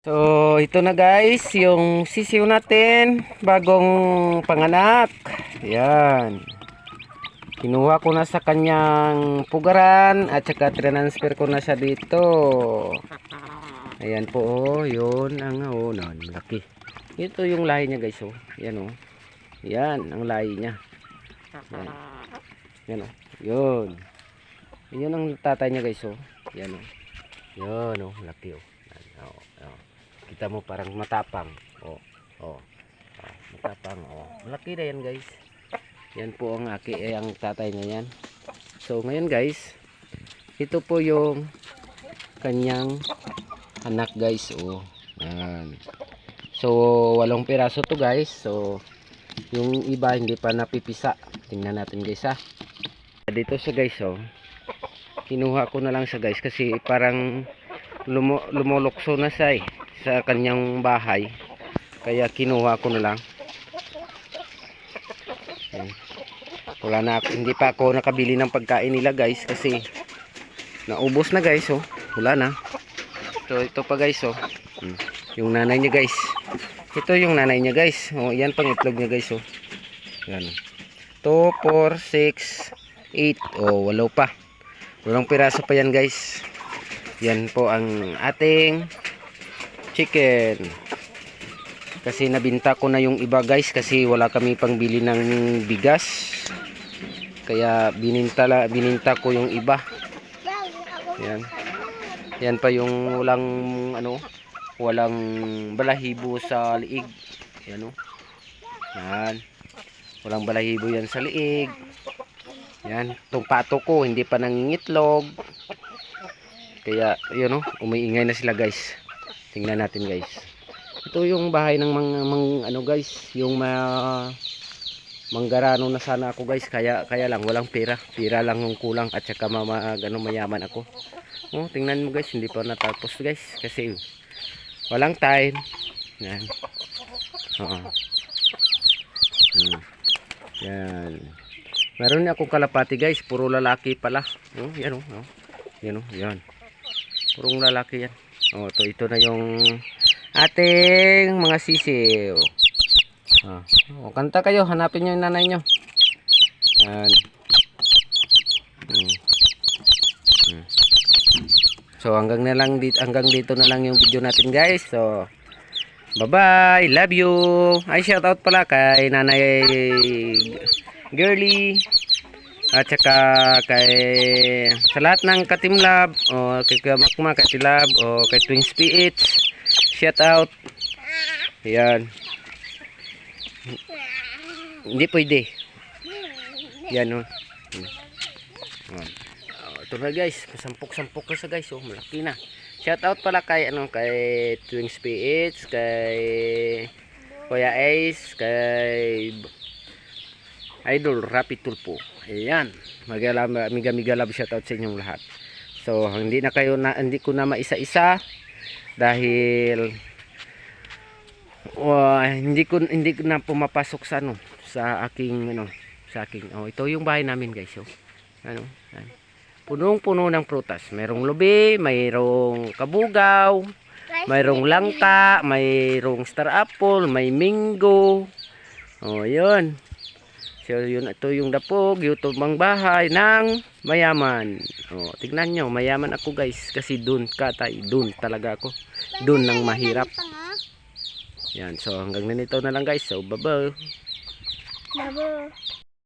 So, ito na guys, yung sisiw natin, bagong panganak. Yan. Kinuha ko na sa kanyang pugaran at saka transfer ko na siya dito. Ayan po, oh, yun ang oh, no, laki. Ito yung lahi niya guys, oh. Yan oh. Yan ang lahi niya. Yan. Yan oh. Yun. Yun ang tatay niya guys, oh. Yan oh. Yun oh, laki oh. Yan, oh, oh. Kita mo parang matapang. Oh, oh. oh matapang, oh. Malaki na yan guys. Yan po ang aki, eh, ang tatay niya yan. So ngayon guys, ito po yung kanyang anak guys, oh. Yan. So walong piraso to guys. So yung iba hindi pa napipisa. Tingnan natin guys ha. Dito siya guys, oh. Kinuha ko na lang siya guys kasi parang lumo, lumulokso na siya eh, sa kanyang bahay. Kaya kinuha ko na lang. Wala na hindi pa ako nakabili ng pagkain nila guys kasi naubos na guys oh. Wala na. So ito pa guys oh. Hmm. Yung nanay niya guys. Ito yung nanay niya guys. Oh, yan pang itlog niya guys oh. Yan. 2 4 6 8 oh, walo pa. Walang piraso pa yan guys. Yan po ang ating chicken. Kasi nabinta ko na yung iba guys kasi wala kami pangbili ng bigas. Kaya bininta, la, bininta ko yung iba. Yan. Yan pa yung walang ano, walang balahibo sa liig. Yan oh. Yan. Walang balahibo yan sa liig. Yan, itong pato ko hindi pa nangingitlog. Kaya, yun oh, umiingay na sila guys. Tingnan natin guys. Ito yung bahay ng mga mang, ano guys, yung mga manggarano na sana ako guys. Kaya kaya lang walang pera. Pera lang yung kulang at saka mama, ano, mayaman ako. Oh, tingnan mo guys, hindi pa natapos guys kasi walang time. Yan. Oo. Hmm. Yan. Meron na akong kalapati guys, puro lalaki pala. Oh, yan oh, oh. Yan oh, yan. Purong lalaki yan. Oh, ito ito na yung ating mga sisiw. Ah. Oh, kanta kayo, hanapin niyo yung nanay niyo. Yan. Hmm. Hmm. So hanggang na lang dito hanggang dito na lang yung video natin guys. So bye-bye. Love you. Ay shout out pala kay Nanay Girly at saka kay sa lahat ng Katim Lab o kay Kamakma, kay Tilab o kay Twins PH shout out. Yan hindi pwede. Yan o. Oh. Oh, ito na guys. Sampok-sampok na sa guys oh malaki na. Shout out pala kay ano kay Twins PH kay Kuya Ace kay Idol Rapid Tulpo. Ayan. Magala miga miga love shout out sa inyong lahat. So, hindi na kayo na hindi ko na maisa-isa dahil uh, hindi ko hindi ko na pumapasok sa ano sa aking ano sa aking oh ito yung bahay namin guys oh. Ano? Yan. Punong-puno ng prutas. Merong lubi, mayroong kabugaw, mayroong langka, mayroong star apple, may mango. Oh, 'yun. So, yun, ito yung dapog, YouTube mang bahay ng mayaman. O, tignan nyo, mayaman ako guys. Kasi dun katay, dun talaga ako. Dun nang mahirap. Yan, so hanggang ganito na lang guys. So, bye-bye. Labo.